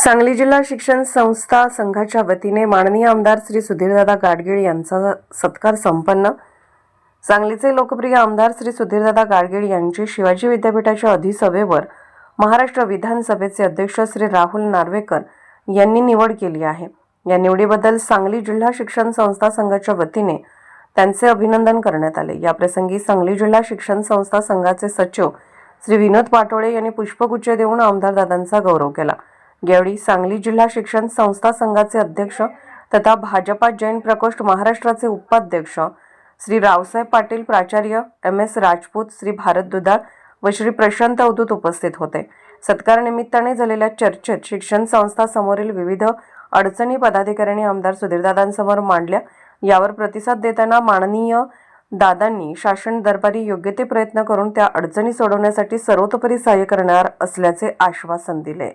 सांगली जिल्हा शिक्षण संस्था संघाच्या वतीने माननीय आमदार श्री सुधीरदादा गाडगीळ यांचा सत्कार संपन्न. सांगलीचे लोकप्रिय आमदार श्री सुधीरदादा गाडगीळ यांची शिवाजी विद्यापीठाच्या अधिसभेवर महाराष्ट्र विधानसभेचे अध्यक्ष श्री राहुल नार्वेकर यांनी निवड केली आहे. या निवडीबद्दल सांगली जिल्हा शिक्षण संस्था संघाच्या वतीने त्यांचे अभिनंदन करण्यात आले. याप्रसंगी सांगली जिल्हा शिक्षण संस्था संघाचे सचिव श्री विनोद पाटोळे यांनी पुष्पगुच्छ देऊन आमदार दादांचा गौरव केला. यावेळी सांगली जिल्हा शिक्षण संस्था संघाचे अध्यक्ष तथा भाजपा जैन प्रकोष्ठ महाराष्ट्राचे उपाध्यक्ष श्री रावसाहेब पाटील प्राचार्य एम एस राजपूत श्री भारत दुधाळ व श्री प्रशांत अवधूत उपस्थित होते. सत्कारानिमित्ताने झालेल्या चर्चेत शिक्षण संस्था समोरील विविध अडचणी पदाधिकाऱ्यांनी आमदार सुधीरदादांसमोर मांडल्या. यावर प्रतिसाद देताना माननीय दादांनी शासन दरबारी योग्य ते प्रयत्न करून त्या अडचणी सोडवण्यासाठी सर्वतोपरी सहाय्य करणार असल्याचे आश्वासन दिले.